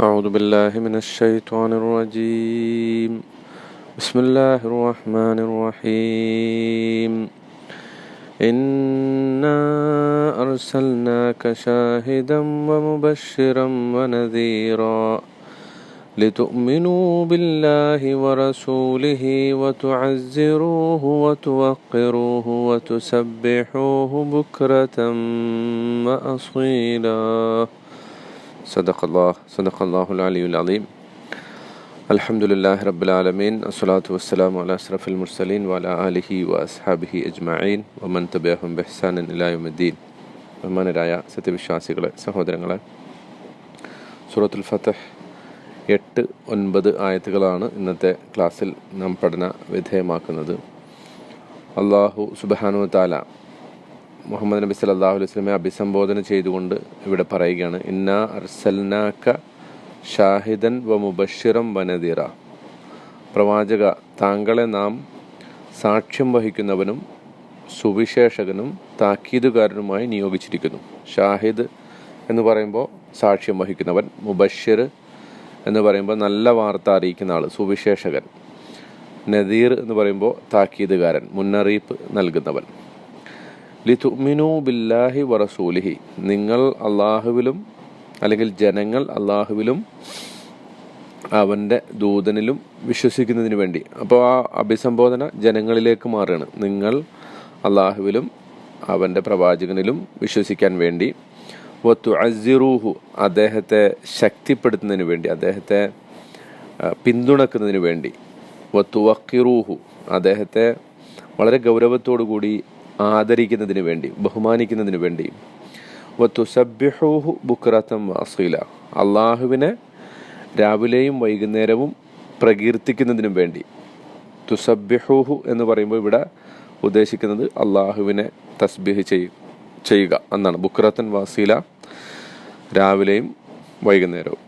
أعوذ بالله من الشيطان الرجيم. بسم الله الرحمن الرحيم. إنا أرسلناك شاهدا ومبشرا ونذيرا لتؤمنوا بالله ورسوله وتعزروه وتوقروه وتسبحوه بكرة وأصيلا. صدق الله صدق الله العلي العظيم الحمد لله رب العالمين الصلاة والسلام على أشرف المرسلين وعلى آله وأصحابه أجمعين ومن تبعهم بإحسان إلى يوم الدين ബഹുമാനരായ സത്യവിശ്വാസികളെ സഹോദരങ്ങളെ സൂറത്തുൽ ഫത്തഹ് എട്ട് ഒൻപത് ആയത്തുകളാണ് ഇന്നത്തെ ക്ലാസ്സിൽ നാം പഠന വിധേയമാക്കുന്നത് അള്ളാഹു സുബാനു താല മുഹമ്മദ് നബി സല്ലാഹു അലൈഹി അഭിസംബോധന ചെയ്തുകൊണ്ട് ഇവിടെ പറയുകയാണ് ഇന്ന അർസൽനാക്ക ഷാഹിദൻ വ മുബഷിറം വനദീറ പ്രവാചക താങ്കളെ നാം സാക്ഷ്യം വഹിക്കുന്നവനും സുവിശേഷകനും താക്കീതുകാരനുമായി നിയോഗിച്ചിരിക്കുന്നു. ഷാഹിദ് എന്ന് പറയുമ്പോൾ സാക്ഷ്യം വഹിക്കുന്നവൻ മുബഷിർ എന്ന് പറയുമ്പോൾ നല്ല വാർത്ത അറിയിക്കുന്ന ആൾ സുവിശേഷകൻ. നദീർ എന്ന് പറയുമ്പോൾ താക്കീതുകാരൻ മുന്നറിയിപ്പ് നൽകുന്നവൻ. ലിതുമിനു ബില്ലാഹി വറസൂലിഹി നിങ്ങൾ അള്ളാഹുവിലും അല്ലെങ്കിൽ ജനങ്ങൾ അള്ളാഹുവിലും അവന്റെ ദൂതനിലും വിശ്വസിക്കുന്നതിന് വേണ്ടി. അപ്പോൾ ആ അഭിസംബോധന ജനങ്ങളിലേക്ക് മാറുകയാണ്. നിങ്ങൾ അള്ളാഹുവിലും അവന്റെ പ്രവാചകനിലും വിശ്വസിക്കാൻ വേണ്ടി. വത്തു അസിറൂഹു അദ്ദേഹത്തെ ശക്തിപ്പെടുത്തുന്നതിന് വേണ്ടി അദ്ദേഹത്തെ പിന്തുണക്കുന്നതിന് വേണ്ടി. വത്തു വക്കിറൂഹു അദ്ദേഹത്തെ വളരെ ഗൗരവത്തോടു കൂടി ആദരിക്കുന്നതിന് വേണ്ടി ബഹുമാനിക്കുന്നതിന് വേണ്ടി. ബുക്രത്തം വാസീല അള്ളാഹുവിനെ രാവിലെയും വൈകുന്നേരവും പ്രകീർത്തിക്കുന്നതിനും വേണ്ടി. തുസബ്യഹൂഹു എന്ന് പറയുമ്പോൾ ഇവിടെ ഉദ്ദേശിക്കുന്നത് അള്ളാഹുവിനെ തസ്ബിഹ് ചെയ്യും ചെയ്യുക എന്നാണ്. ബുക്രത്തൻ വാസീല രാവിലെയും വൈകുന്നേരവും.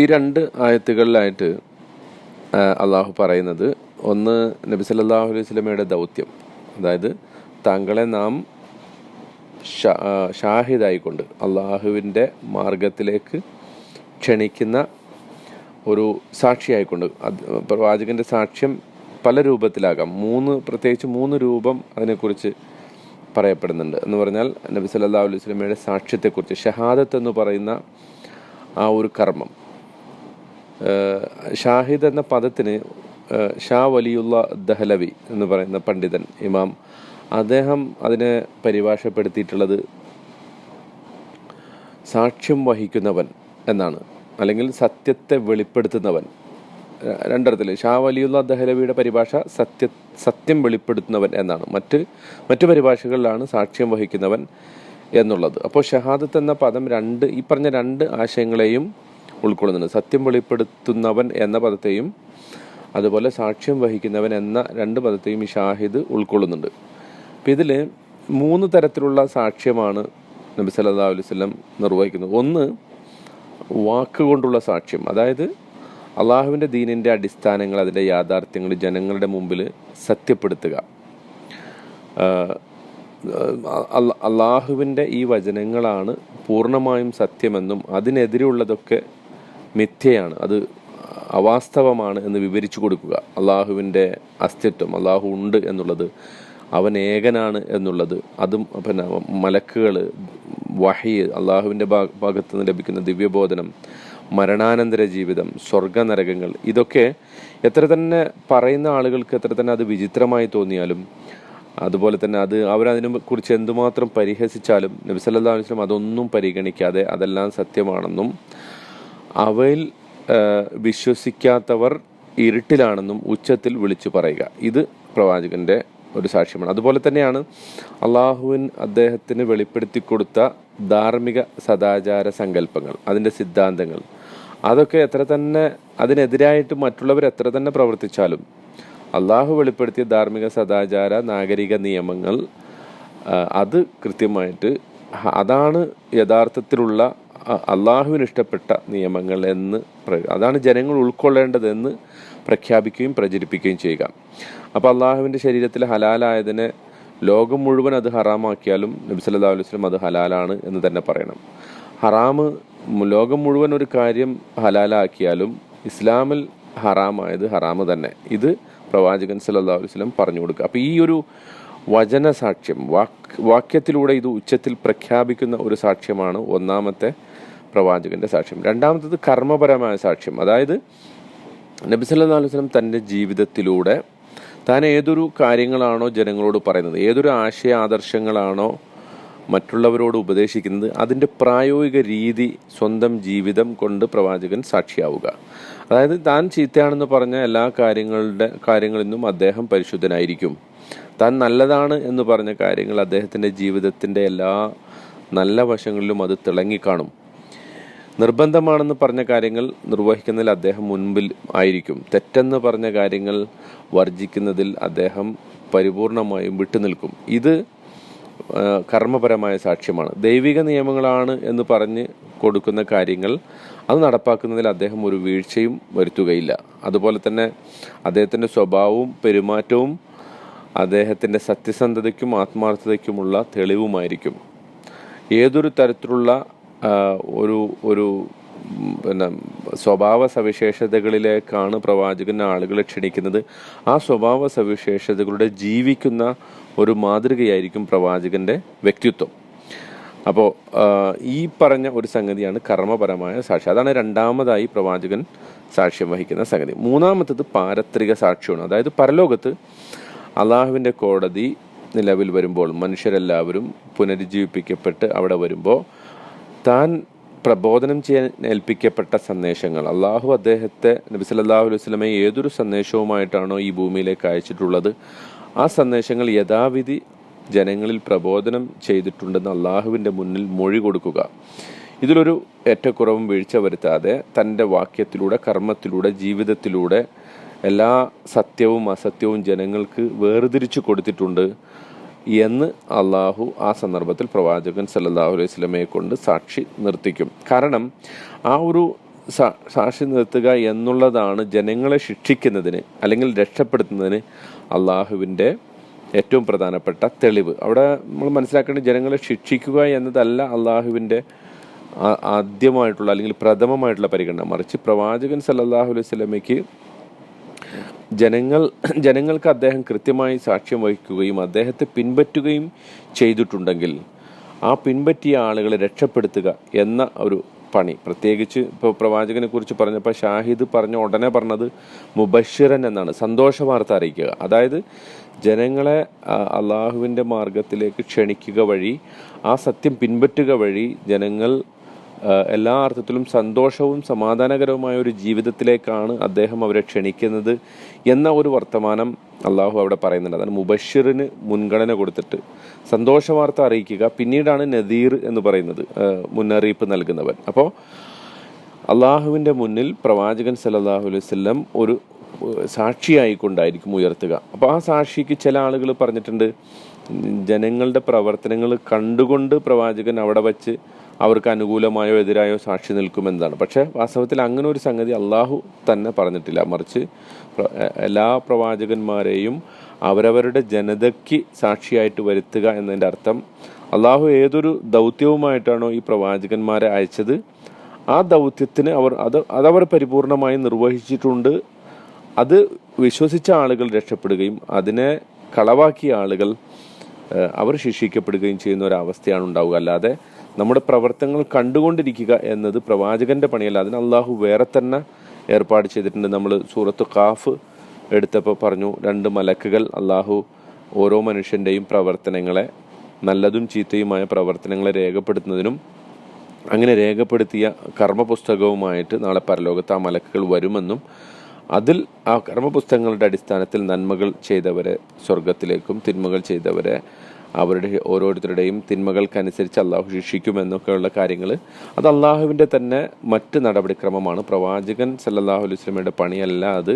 ഈ രണ്ട് ആയത്തുകളിലായിട്ട് അള്ളാഹു പറയുന്നത് ഒന്ന് നബി സല്ലാഹു അലൈഹി സ്വലമയുടെ ദൗത്യം അതായത് താങ്കളെ നാം ഷാഹിദായിക്കൊണ്ട് അള്ളാഹുവിന്റെ മാർഗത്തിലേക്ക് ക്ഷണിക്കുന്ന ഒരു സാക്ഷിയായിക്കൊണ്ട്. അത് പ്രവാചകന്റെ സാക്ഷ്യം പല രൂപത്തിലാകാം. മൂന്ന് പ്രത്യേകിച്ച് മൂന്ന് രൂപം അതിനെക്കുറിച്ച് പറയപ്പെടുന്നുണ്ട്. എന്ന് പറഞ്ഞാൽ നബി സല്ലാ അലൈഹി സ്വലമയുടെ സാക്ഷ്യത്തെക്കുറിച്ച് ഷഹാദത്ത് എന്ന് പറയുന്ന ആ ഒരു കർമ്മം. ഷാഹിദ് എന്ന പദത്തിന് ഷാ വലിയുള്ള ദഹലവി എന്ന് പറയുന്ന പണ്ഡിതൻ ഇമാം. അദ്ദേഹം അതിനെ പരിഭാഷപ്പെടുത്തിയിട്ടുള്ളത് സാക്ഷ്യം വഹിക്കുന്നവൻ എന്നാണ്. അല്ലെങ്കിൽ സത്യത്തെ വെളിപ്പെടുത്തുന്നവൻ. രണ്ടിടത്തിൽ ഷാ വലിയുള്ള ദഹലവിയുടെ പരിഭാഷ സത്യ സത്യം വെളിപ്പെടുത്തുന്നവൻ എന്നാണ്. മറ്റ് മറ്റു പരിഭാഷകളിലാണ് സാക്ഷ്യം വഹിക്കുന്നവൻ എന്നുള്ളത്. അപ്പോൾ ഷഹാദത്ത് എന്ന പദം രണ്ട് ഈ പറഞ്ഞ രണ്ട് ആശയങ്ങളെയും ഉൾക്കൊള്ളുന്നുണ്ട്. സത്യം വെളിപ്പെടുത്തുന്നവൻ എന്ന പദത്തെയും അതുപോലെ സാക്ഷ്യം വഹിക്കുന്നവൻ എന്ന രണ്ട് പദത്തെയും ഈ ഷാഹിദ് ഉൾക്കൊള്ളുന്നുണ്ട്. അപ്പം ഇതിൽ മൂന്ന് തരത്തിലുള്ള സാക്ഷ്യമാണ് നബി സല്ലാ അലൈഹി സ്വലം നിർവഹിക്കുന്നത്. ഒന്ന് വാക്കുകൊണ്ടുള്ള സാക്ഷ്യം. അതായത് അള്ളാഹുവിന്റെ ദീനിന്റെ അടിസ്ഥാനങ്ങൾ അതിന്റെ യാഥാർത്ഥ്യങ്ങൾ ജനങ്ങളുടെ മുമ്പിൽ സത്യപ്പെടുത്തുക. അള്ളാഹുവിന്റെ ഈ വചനങ്ങളാണ് പൂർണമായും സത്യമെന്നും അതിനെതിരെയുള്ളതൊക്കെ മിഥ്യയാണ്. അത് അവാസ്തവമാണ് എന്ന് വിവരിച്ചു കൊടുക്കുക. അള്ളാഹുവിന്റെ അസ്തിത്വം അള്ളാഹു ഉണ്ട് എന്നുള്ളത് അവൻ ഏകനാണ് എന്നുള്ളത് അതും പിന്നെ മലക്കുകൾ വഹി അള്ളാഹുവിന്റെ ഭാഗത്ത് നിന്ന് ലഭിക്കുന്ന ദിവ്യബോധനം മരണാനന്തര ജീവിതം സ്വർഗനരകങ്ങൾ ഇതൊക്കെ എത്ര തന്നെ പറയുന്ന ആളുകൾക്ക് എത്ര തന്നെ അത് വിചിത്രമായി തോന്നിയാലും അതുപോലെ തന്നെ അത് അവരതിനെ കുറിച്ച് എന്തുമാത്രം പരിഹസിച്ചാലും നബി സല്ലാ വസ്ലം അതൊന്നും പരിഗണിക്കാതെ അതെല്ലാം സത്യമാണെന്നും അവയിൽ വിശ്വസിക്കാത്തവർ ഇരുട്ടിലാണെന്നും ഉച്ചത്തിൽ വിളിച്ചു പറയുക. ഇത് പ്രവാചകന്റെ ഒരു സാക്ഷ്യമാണ്. അതുപോലെ തന്നെയാണ് അള്ളാഹുവിൻ അദ്ദേഹത്തിന് വെളിപ്പെടുത്തി കൊടുത്ത ധാർമ്മിക സദാചാര സങ്കല്പങ്ങൾ അതിന്റെ സിദ്ധാന്തങ്ങൾ. അതൊക്കെ എത്ര തന്നെ അതിനെതിരായിട്ട് മറ്റുള്ളവർ എത്ര തന്നെ പ്രവർത്തിച്ചാലും അള്ളാഹു വെളിപ്പെടുത്തിയ ധാർമ്മിക സദാചാര നാഗരിക നിയമങ്ങൾ അത് കൃത്യമായിട്ട് അതാണ് യഥാർത്ഥത്തിലുള്ള അള്ളാഹുവിന് ഇഷ്ടപ്പെട്ട നിയമങ്ങൾ എന്ന് അതാണ് ജനങ്ങൾ ഉൾക്കൊള്ളേണ്ടതെന്ന് പ്രഖ്യാപിക്കുകയും പ്രചരിപ്പിക്കുകയും ചെയ്യുക. അപ്പോൾ അള്ളാഹുവിന്റെ ശരീരത്തിൽ ഹലാലായതിനെ ലോകം മുഴുവൻ അത് ഹറാമാക്കിയാലും നബി സല്ലാ അലൈഹി വസല്ലം അത് ഹലാലാണ് എന്ന് തന്നെ പറയണം. ഹറാമ് ലോകം മുഴുവൻ ഒരു കാര്യം ഹലാലാക്കിയാലും ഇസ്ലാമിൽ ഹറാമായത് ഹറാമ് തന്നെ. ഇത് പ്രവാചകൻ സല്ലല്ലാഹു അലൈഹി വസല്ലം പറഞ്ഞു കൊടുക്കുക. അപ്പോൾ ഈ ഒരു വചന സാക്ഷ്യം വാക് വാക്യത്തിലൂടെ ഇത് ഉച്ചത്തിൽ പ്രഖ്യാപിക്കുന്ന ഒരു സാക്ഷ്യമാണ് ഒന്നാമത്തെ പ്രവാചകന്റെ സാക്ഷ്യം. രണ്ടാമത്തത് കർമ്മപരമായ സാക്ഷ്യം. അതായത് നബി സല്ലല്ലാഹു അലൈഹി തന്റെ ജീവിതത്തിലൂടെ താൻ ഏതൊരു കാര്യങ്ങളാണോ ജനങ്ങളോട് പറയുന്നത് ഏതൊരു ആശയ ആദർശങ്ങളാണോ മറ്റുള്ളവരോട് ഉപദേശിക്കുന്നത് അതിന്റെ പ്രായോഗിക രീതി സ്വന്തം ജീവിതം കൊണ്ട് പ്രവാചകൻ സാക്ഷിയാവുക. അതായത് താൻ ചീത്തയാണെന്ന് പറഞ്ഞ എല്ലാ കാര്യങ്ങളുടെ കാര്യങ്ങളിൽ നിന്നും അദ്ദേഹം പരിശുദ്ധനായിരിക്കും. താൻ നല്ലതാണ് എന്ന് പറഞ്ഞ കാര്യങ്ങൾ അദ്ദേഹത്തിന്റെ ജീവിതത്തിന്റെ എല്ലാ നല്ല വശങ്ങളിലും അത് തിളങ്ങിക്കാണും. നിർബന്ധമാണെന്ന് പറഞ്ഞ കാര്യങ്ങൾ നിർവഹിക്കുന്നതിൽ അദ്ദേഹം മുൻപിൽ ആയിരിക്കും. തെറ്റെന്ന് പറഞ്ഞ കാര്യങ്ങൾ വർജിക്കുന്നതിൽ അദ്ദേഹം പരിപൂർണമായും വിട്ടുനിൽക്കും. ഇത് കർമ്മപരമായ സാക്ഷ്യമാണ്. ദൈവിക നിയമങ്ങളാണ് എന്ന് പറഞ്ഞ് കൊടുക്കുന്ന കാര്യങ്ങൾ അത് നടപ്പാക്കുന്നതിൽ അദ്ദേഹം ഒരു വീഴ്ചയും വരുത്തുകയില്ല. അതുപോലെ തന്നെ അദ്ദേഹത്തിന്റെ സ്വഭാവവും പെരുമാറ്റവും അദ്ദേഹത്തിന്റെ സത്യസന്ധതയ്ക്കും ആത്മാർത്ഥതയ്ക്കുമുള്ള തെളിവുമായിരിക്കും. ഏതൊരു തരത്തിലുള്ള ഒരു ഒരു പിന്നെ സ്വഭാവ സവിശേഷതകളിലേക്കാണ് പ്രവാചകൻ ആളുകളെ ക്ഷണിക്കുന്നത്. ആ സ്വഭാവ സവിശേഷതകളുടെ ജീവിക്കുന്ന ഒരു മാതൃകയായിരിക്കും പ്രവാചകന്റെ വ്യക്തിത്വം. അപ്പോൾ ഈ പറഞ്ഞ ഒരു സംഗതിയാണ് കർമ്മപരമായ സാക്ഷി. അതാണ് രണ്ടാമതായി പ്രവാചകൻ സാക്ഷ്യം വഹിക്കുന്ന സംഗതി. മൂന്നാമത്തത് പാരത്രിക സാക്ഷ്യമാണ് അതായത് പരലോകത്ത് അള്ളാഹുവിന്റെ കോടതി നിലവിൽ വരുമ്പോൾ മനുഷ്യരെല്ലാവരും പുനരുജ്ജീവിപ്പിക്കപ്പെട്ട് അവിടെ വരുമ്പോൾ താൻ പ്രബോധനം ചെയ്യാൻ ഏൽപ്പിക്കപ്പെട്ട സന്ദേശങ്ങൾ. അള്ളാഹു അദ്ദേഹത്തെ നബി സല്ലല്ലാഹു അലൈഹി വസ്ലമെ ഏതൊരു സന്ദേശവുമായിട്ടാണോ ഈ ഭൂമിയിലേക്ക് അയച്ചിട്ടുള്ളത്? ആ സന്ദേശങ്ങൾ യഥാവിധി ജനങ്ങളിൽ പ്രബോധനം ചെയ്തിട്ടുണ്ടെന്ന് അള്ളാഹുവിന്റെ മുന്നിൽ മൊഴി കൊടുക്കുക. ഇതിലൊരു ഏറ്റക്കുറവും വീഴ്ച വരുത്താതെ തന്റെ വാക്യത്തിലൂടെ കർമ്മത്തിലൂടെ ജീവിതത്തിലൂടെ എല്ലാ സത്യവും അസത്യവും ജനങ്ങൾക്ക് വേർതിരിച്ചു കൊടുത്തിട്ടുണ്ട്. എന്ന് അള്ളാഹു ആ സന്ദർഭത്തിൽ പ്രവാചകൻ സല്ലല്ലാഹു അലൈഹി സ്വലമയെ കൊണ്ട് സാക്ഷി നിർത്തിക്കും. കാരണം ആ ഒരു സാക്ഷി നിർത്തുക എന്നുള്ളതാണ് ജനങ്ങളെ ശിക്ഷിക്കുന്നതിന് അല്ലെങ്കിൽ രക്ഷപ്പെടുത്തുന്നതിന് അള്ളാഹുവിന്റെ ഏറ്റവും പ്രധാനപ്പെട്ട തെളിവ്. അവിടെ നമ്മൾ മനസ്സിലാക്കേണ്ട ജനങ്ങളെ ശിക്ഷിക്കുക എന്നതല്ല അള്ളാഹുവിന്റെ ആദ്യമായിട്ടുള്ള അല്ലെങ്കിൽ പ്രഥമമായിട്ടുള്ള പരിഗണന. മറിച്ച് പ്രവാചകൻ സല്ലാഹു അലൈഹി സ്വലമയ്ക്ക് ജനങ്ങൾ ജനങ്ങൾക്ക് അദ്ദേഹം കൃത്യമായി സാക്ഷ്യം വഹിക്കുകയും അദ്ദേഹത്തെ പിൻപറ്റുകയും ചെയ്തിട്ടുണ്ടെങ്കിൽ ആ പിൻപറ്റിയ ആളുകളെ രക്ഷപ്പെടുത്തുക എന്ന ഒരു പണി. പ്രത്യേകിച്ച് ഇപ്പോൾ പ്രവാചകനെ കുറിച്ച് പറഞ്ഞപ്പോൾ ഷാഹിദ് പറഞ്ഞ ഉടനെ പറഞ്ഞത് മുബഷിറൻ എന്നാണ്. സന്തോഷ വാർത്ത അറിയിക്കുക. അതായത് ജനങ്ങളെ അള്ളാഹുവിന്റെ മാർഗത്തിലേക്ക് ക്ഷണിക്കുക വഴി ആ സത്യം പിൻപറ്റുക വഴി ജനങ്ങൾ എല്ലാ അർത്ഥത്തിലും സന്തോഷവും സമാധാനകരവുമായ ഒരു ജീവിതത്തിലേക്കാണ് അദ്ദേഹം അവരെ ക്ഷണിക്കുന്നത് എന്ന ഒരു വർത്തമാനം അള്ളാഹു അവിടെ പറയുന്നുണ്ട്. അതാണ് മുബഷിറിന് മുൻഗണന കൊടുത്തിട്ട്. സന്തോഷ വാർത്ത അറിയിക്കുക. പിന്നീടാണ് നദീർ എന്ന് പറയുന്നത്. മുന്നറിയിപ്പ് നൽകുന്നവൻ. അപ്പോൾ അള്ളാഹുവിന്റെ മുന്നിൽ പ്രവാചകൻ സല്ലല്ലാഹു അലൈഹി വസല്ലം ഒരു സാക്ഷിയായിക്കൊണ്ടായിരിക്കും ഉയർത്തുക. അപ്പോൾ ആ സാക്ഷിക്ക് ചില ആളുകൾ പറഞ്ഞിട്ടുണ്ട് ജനങ്ങളുടെ പ്രവർത്തനങ്ങൾ കണ്ടുകൊണ്ട് പ്രവാചകൻ അവിടെ വച്ച് അവർക്ക് അനുകൂലമായോ എതിരായോ സാക്ഷി നിൽക്കുമെന്നതാണ് പക്ഷേ വാസ്തവത്തിൽ അങ്ങനെ ഒരു സംഗതി അള്ളാഹു തന്നെ പറഞ്ഞിട്ടില്ല. മറിച്ച് എല്ലാ പ്രവാചകന്മാരെയും അവരവരുടെ ജനതയ്ക്ക് സാക്ഷിയായിട്ട് വരുത്തുക എന്നതിന്റെ അർത്ഥം അള്ളാഹു ഏതൊരു ദൗത്യവുമായിട്ടാണോ ഈ പ്രവാചകന്മാരെ അയച്ചത്. ആ ദൗത്യത്തിന് അവർ അത് അതവർ പരിപൂർണമായി നിർവഹിച്ചിട്ടുണ്ട്. അത് വിശ്വസിച്ച ആളുകൾ രക്ഷപ്പെടുകയും അതിനെ കളവാക്കിയ ആളുകൾ അവർ ശിക്ഷിക്കപ്പെടുകയും ചെയ്യുന്ന ഒരവസ്ഥയാണ് ഉണ്ടാവുക. അല്ലാതെ നമ്മുടെ പ്രവർത്തനങ്ങൾ കണ്ടുകൊണ്ടിരിക്കുക എന്നത് പ്രവാചകന്റെ പണിയല്ല. അതിന് അള്ളാഹു വേറെ തന്നെ ഏർപ്പാട് ചെയ്തിട്ടുണ്ട്. നമ്മൾ സൂറത്ത് കാഫ് എടുത്തപ്പോൾ പറഞ്ഞു രണ്ട് മലക്കുകൾ അള്ളാഹു ഓരോ മനുഷ്യന്റെയും പ്രവർത്തനങ്ങളെ നല്ലതും ചീത്തയുമായ പ്രവർത്തനങ്ങളെ രേഖപ്പെടുത്തുന്നതിനും അങ്ങനെ രേഖപ്പെടുത്തിയ കർമ്മപുസ്തകവുമായിട്ട് നാളെ പരലോകത്ത് ആ മലക്കുകൾ വരുമെന്നും അതിൽ ആ കർമ്മപുസ്തകങ്ങളുടെ അടിസ്ഥാനത്തിൽ നന്മകൾ ചെയ്തവരെ സ്വർഗത്തിലേക്കും തിന്മകൾ ചെയ്തവരെ അവരുടെ ഓരോരുത്തരുടെയും തിന്മകൾക്കനുസരിച്ച് അള്ളാഹു ശിക്ഷിക്കുമെന്നൊക്കെയുള്ള കാര്യങ്ങൾ അത് അള്ളാഹുവിന്റെ തന്നെ മറ്റ് നടപടിക്രമമാണ്. പ്രവാചകൻ സല്ലാഹു അലൈഹി വസല്ലമയുടെ പണിയല്ല അത്.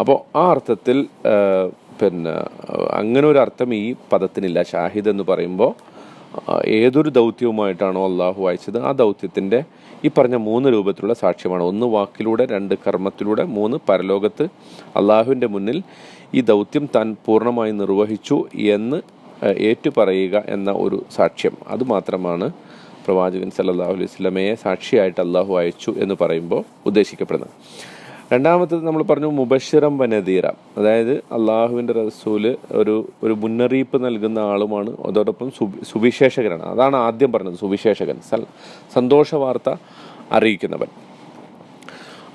അപ്പോൾ ആ അർത്ഥത്തിൽ പിന്നെ അങ്ങനെ ഒരു അർത്ഥം ഈ പദത്തിനില്ല. ഷാഹിദ് എന്ന് പറയുമ്പോൾ ഏതൊരു ദൗത്യവുമായിട്ടാണോ അള്ളാഹു അയച്ചത് ആ ദൗത്യത്തിന്റെ ഈ പറഞ്ഞ മൂന്ന് രൂപത്തിലുള്ള സാക്ഷ്യമാണ്. ഒന്ന് വാക്കിലൂടെ രണ്ട് കർമ്മത്തിലൂടെ മൂന്ന് പരലോകത്ത് അള്ളാഹുവിന്റെ മുന്നിൽ ഈ ദൗത്യം താൻ പൂർണമായി നിർവഹിച്ചു എന്ന് ഏറ്റുപറയുക എന്ന ഒരു സാക്ഷ്യം. അതുമാത്രമാണ് പ്രവാചകൻ സല്ലാഹു അലൈഹി സ്വലമയെ സാക്ഷിയായിട്ട് അള്ളാഹു അയച്ചു എന്ന് പറയുമ്പോൾ ഉദ്ദേശിക്കപ്പെടുന്നത്. രണ്ടാമത്തത് നമ്മൾ പറഞ്ഞു മുബഷിറം വനദീറ അതായത് അള്ളാഹുവിന്റെ റസൂൽ ഒരു ഒരു മുന്നറിയിപ്പ് നൽകുന്ന ആളുമാണ്. അതോടൊപ്പം സുവി- സുവിശേഷകനാണ്. അതാണ് ആദ്യം പറഞ്ഞത് സുവിശേഷകൻ. സന്തോഷ വാർത്ത അറിയിക്കുന്നവൻ.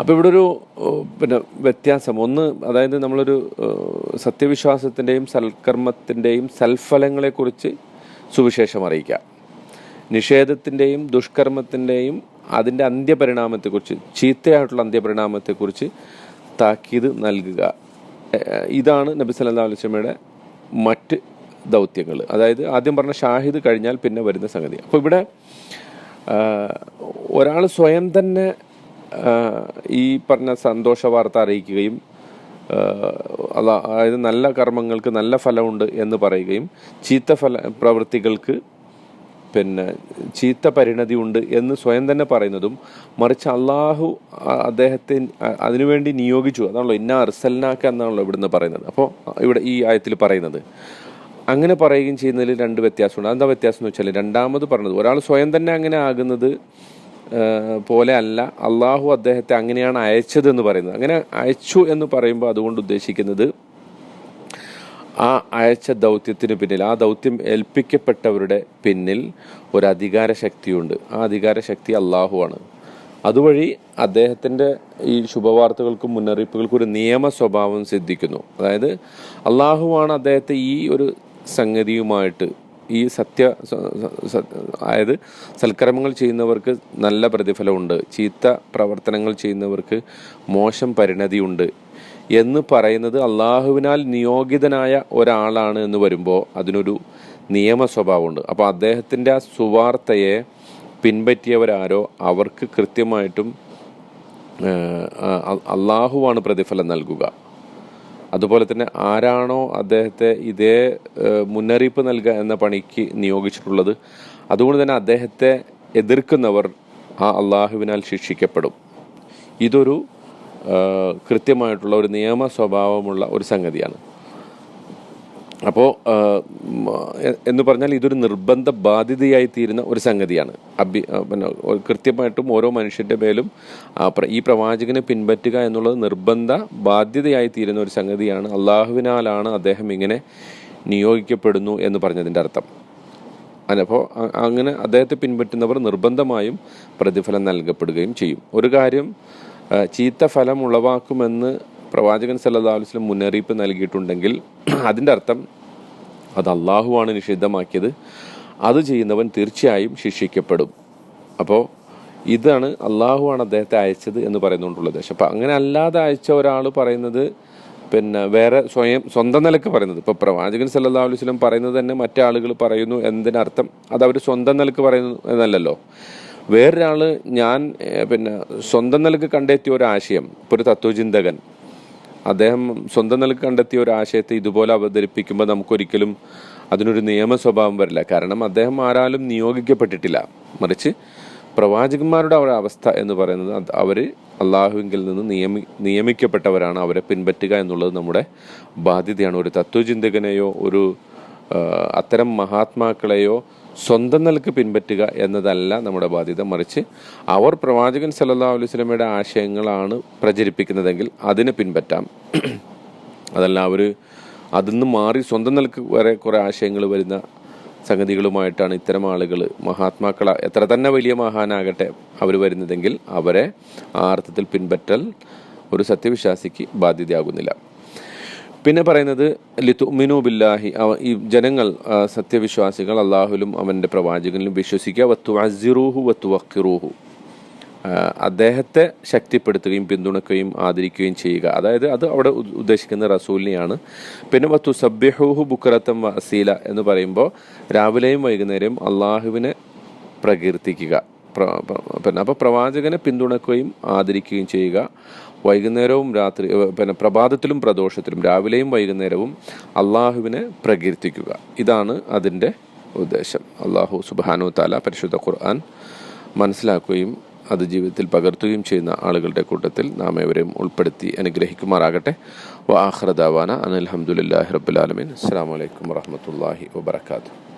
അപ്പോൾ ഇവിടെ ഒരു പിന്നെ വ്യത്യാസം. ഒന്ന് അതായത് നമ്മളൊരു സത്യവിശ്വാസത്തിന്റെയും സൽക്കർമ്മത്തിന്റെയും സൽഫലങ്ങളെക്കുറിച്ച് സുവിശേഷം അറിയിക്കുക. നിഷേധത്തിന്റെയും ദുഷ്കർമ്മത്തിന്റെയും അതിന്റെ അന്ത്യപരിണാമത്തെക്കുറിച്ച് ചീത്തയായിട്ടുള്ള അന്ത്യപരിണാമത്തെക്കുറിച്ച് താക്കീത് നൽകുക. ഇതാണ് നബി സല്ലല്ലാഹു അലൈഹി വസല്ലമയുടെ മറ്റ് ദൗത്യങ്ങൾ അതായത് ആദ്യം പറഞ്ഞ ഷാഹിദ് കഴിഞ്ഞാൽ പിന്നെ വരുന്ന സംഗതി. അപ്പോൾ ഇവിടെ ഒരാൾ സ്വയം തന്നെ ഈ പറഞ്ഞ സന്തോഷ വാർത്ത അറിയിക്കുകയും അതായത് നല്ല കർമ്മങ്ങൾക്ക് നല്ല ഫലമുണ്ട് എന്ന് പറയുകയും ചീത്ത ഫല പ്രവൃത്തികൾക്ക് പിന്നെ ചീത്ത പരിണതി ഉണ്ട് എന്ന് സ്വയം തന്നെ പറയുന്നതും മറിച്ച് അള്ളാഹു അദ്ദേഹത്തെ അതിനുവേണ്ടി നിയോഗിച്ചു. അതാണല്ലോ ഇന്ന അർസൽനാക്ക എന്നാണല്ലോ ഇവിടുന്ന് പറയുന്നത്. അപ്പോൾ ഇവിടെ ഈ ആയത്തിൽ പറയുന്നത്. അങ്ങനെ പറയുകയും ചെയ്യുന്നതിൽ രണ്ട് വ്യത്യാസമുണ്ട്. അതെന്താ വ്യത്യാസം എന്ന് വെച്ചാൽ രണ്ടാമത് പറഞ്ഞത് ഒരാൾ സ്വയം തന്നെ അങ്ങനെ ആകുന്നത് പോലെ അല്ല അള്ളാഹു അദ്ദേഹത്തെ അങ്ങനെയാണ് അയച്ചത് എന്ന് പറയുന്നത്. അങ്ങനെ അയച്ചു എന്ന് പറയുമ്പോൾ അതുകൊണ്ട് ഉദ്ദേശിക്കുന്നത് ആ അയച്ച ദൗത്യത്തിന് പിന്നിൽ ആ ദൗത്യം ഏൽപ്പിക്കപ്പെട്ടവരുടെ പിന്നിൽ ഒരു അധികാര ശക്തിയുണ്ട്. ആ അധികാര ശക്തി അള്ളാഹുവാണ്. അതുവഴി അദ്ദേഹത്തിന്റെ ഈ ശുഭവാർത്തകൾക്കും മുന്നറിയിപ്പുകൾക്കും ഒരു നിയമ സ്വഭാവം സിദ്ധിക്കുന്നു. അതായത് അള്ളാഹുവാണ് അദ്ദേഹത്തെ ഈ ഒരു സംഗതിയുമായിട്ട് ഈ സത്യ അതായത് സൽക്കർമ്മങ്ങൾ ചെയ്യുന്നവർക്ക് നല്ല പ്രതിഫലമുണ്ട്. ചീത്ത പ്രവർത്തനങ്ങൾ ചെയ്യുന്നവർക്ക് മോശം പരിണതിയുണ്ട്. എന്ന് പറയുന്നത് അള്ളാഹുവിനാൽ നിയോഗിതനായ ഒരാളാണ് എന്ന് വരുമ്പോൾ അതിനൊരു നിയമ സ്വഭാവമുണ്ട്. അപ്പോൾ അദ്ദേഹത്തിന്റെ ആ സുവാർത്തയെ പിൻപറ്റിയവരാരോ അവർക്ക് കൃത്യമായിട്ടും അള്ളാഹുവാണ് പ്രതിഫലം നൽകുക. അതുപോലെ തന്നെ ആരാണോ അദ്ദേഹത്തെ ഇതേ മുന്നറിയിപ്പ് നൽകുക എന്ന പണിക്ക് നിയോഗിച്ചിട്ടുള്ളത്. അതുകൊണ്ട് തന്നെ അദ്ദേഹത്തെ എതിർക്കുന്നവർ ആ അള്ളാഹുവിനാൽ ശിക്ഷിക്കപ്പെടും. ഇതൊരു കൃത്യമായിട്ടുള്ള ഒരു നിയമ സ്വഭാവമുള്ള ഒരു സംഗതിയാണ്. അപ്പോൾ എന്ന് പറഞ്ഞാൽ ഇതൊരു നിർബന്ധ ബാധ്യതയായി തീരുന്ന ഒരു സംഗതിയാണ്. അഭി പിന്നെ കൃത്യമായിട്ടും ഓരോ മനുഷ്യന്റെ മേലും ഈ പ്രവാചകനെ പിൻപറ്റുക എന്നുള്ളത് നിർബന്ധ ബാധ്യതയായി തീരുന്ന ഒരു സംഗതിയാണ്. അള്ളാഹുവിനാലാണ് അദ്ദേഹം ഇങ്ങനെ നിയോഗിക്കപ്പെടുന്നു എന്ന് പറഞ്ഞതിന്റെ അർത്ഥം. അപ്പോൾ അങ്ങനെ അദ്ദേഹത്തെ പിൻപറ്റുന്നവർ നിർബന്ധമായും പ്രതിഫലം നൽകപ്പെടുകയും ചെയ്യും. ഒരു കാര്യം ചീത്ത ഫലം ഉളവാക്കുമെന്ന് പ്രവാചകൻ വസല്ലം മുന്നറിയിപ്പ് നൽകിയിട്ടുണ്ടെങ്കിൽ അതിന്റെ അർത്ഥം അത് അള്ളാഹുവാണ് നിഷിദ്ധമാക്കിയത്. അത് ചെയ്യുന്നവൻ തീർച്ചയായും ശിക്ഷിക്കപ്പെടും. അപ്പോൾ ഇതാണ് അള്ളാഹുവാണ് അദ്ദേഹത്തെ അയച്ചത് എന്ന് പറയുന്നുകൊണ്ടുള്ള പക്ഷെ അപ്പം അങ്ങനെ അല്ലാതെ അയച്ച ഒരാൾ പറയുന്നത് പിന്നെ വേറെ സ്വയം സ്വന്തം നിലയ്ക്ക് പറയുന്നത്. ഇപ്പോൾ പ്രവാചകൻ സല്ലാ അലൈഹി വസല്ലം പറയുന്നത് തന്നെ മറ്റാളുകൾ പറയുന്നു എന്നതിനർത്ഥം അത് അവർ സ്വന്തം നിലയ്ക്ക് പറയുന്നു എന്നല്ലല്ലോ. വേറൊരാൾ ഞാൻ പിന്നെ സ്വന്തം നിലയ്ക്ക് കണ്ടെത്തിയ ഒരു ആശയം ഇപ്പോൾ ഒരു തത്വചിന്തകൻ അദ്ദേഹം സ്വന്തം നിലയ്ക്ക് കണ്ടെത്തിയ ഒരു ആശയത്തെ ഇതുപോലെ അവതരിപ്പിക്കുമ്പോൾ നമുക്കൊരിക്കലും അതിനൊരു നിയമ സ്വഭാവം വരില്ല. കാരണം അദ്ദേഹം ആരാലും നിയോഗിക്കപ്പെട്ടിട്ടില്ല. മറിച്ച് പ്രവാചകന്മാരുടെ ഒരു അവസ്ഥ എന്ന് പറയുന്നത് അവർ അള്ളാഹുവിങ്കിൽ നിന്ന് നിയമി നിയമിക്കപ്പെട്ടവരാണ്. അവരെ പിൻപറ്റുക എന്നുള്ളത് നമ്മുടെ ബാധ്യതയാണ്. ഒരു തത്വചിന്തകനെയോ ഒരു അത്തരം മഹാത്മാക്കളെയോ സ്വന്തം നിലയ്ക്ക് പിൻപറ്റുക എന്നതല്ല നമ്മുടെ ബാധ്യത. മറിച്ച് അവർ പ്രവാചകൻ സല്ലല്ലാഹു അലൈഹി വസല്ലമയുടെ ആശയങ്ങളാണ് പ്രചരിപ്പിക്കുന്നതെങ്കിൽ അതിനെ പിൻപറ്റാം. അതല്ല അവർ അതിൽ നിന്ന് മാറി സ്വന്തം നിലയ്ക്ക് വരെ കുറേ ആശയങ്ങൾ വരുന്ന സംഗതികളുമായിട്ടാണ് ഇത്തരം ആളുകൾ മഹാത്മാക്കൾ എത്ര തന്നെ വലിയ മഹാനാകട്ടെ അവർ വരുന്നതെങ്കിൽ അവരെ ആ അർത്ഥത്തിൽ പിൻപറ്റൽ ഒരു സത്യവിശ്വാസിക്ക് ബാധ്യതയാകുന്നില്ല. പിന്നെ പറയുന്നത് ലിത്തുമിനു ബില്ലാഹി ഈ ജനങ്ങൾ സത്യവിശ്വാസികൾ അള്ളാഹുലും അവന്റെ പ്രവാചകനിലും വിശ്വസിക്കുക വത്തു അസിറൂഹു വത്തു വക്കിറൂഹു അദ്ദേഹത്തെ ശക്തിപ്പെടുത്തുകയും പിന്തുണക്കുകയും ആദരിക്കുകയും ചെയ്യുക. അതായത് അത് അവിടെ ഉദ്ദേശിക്കുന്ന റസൂലിനെയാണ്. പിന്നെ വത്തു സബ്യഹൂഹു ബുക്കറത്തം വസീല എന്ന് പറയുമ്പോൾ രാവിലെയും വൈകുന്നേരവും അള്ളാഹുവിനെ പ്രകീർത്തിക്കുക. പ്ര- പ്ര- പിന്നെ അപ്പോൾ പ്രവാചകനെ പിന്തുണക്കുകയും ആദരിക്കുകയും ചെയ്യുക. വൈകുന്നേരവും രാത്രി പിന്നെ പ്രഭാതത്തിലും പ്രദോഷത്തിലും രാവിലെയും വൈകുന്നേരവും അള്ളാഹുവിനെ പ്രകീർത്തിക്കുക. ഇതാണ് അതിന്റെ ഉദ്ദേശം. അള്ളാഹു സുബാനു താല പരിശുദ്ധ ഖുർആൻ മനസ്സിലാക്കുകയും അത് ജീവിതത്തിൽ പകർത്തുകയും ചെയ്യുന്ന ആളുകളുടെ കൂട്ടത്തിൽ നാം ഏവരെയും ഉൾപ്പെടുത്തി അനുഗ്രഹിക്കുമാറാകട്ടെ. വ അനിൽ അനിൽഹമുല്ലാഹി റബുലാലമീൻ അസ്സാം വലൈക്കും വാഹമത്തല്ലാഹി വാബർക്കാത്തു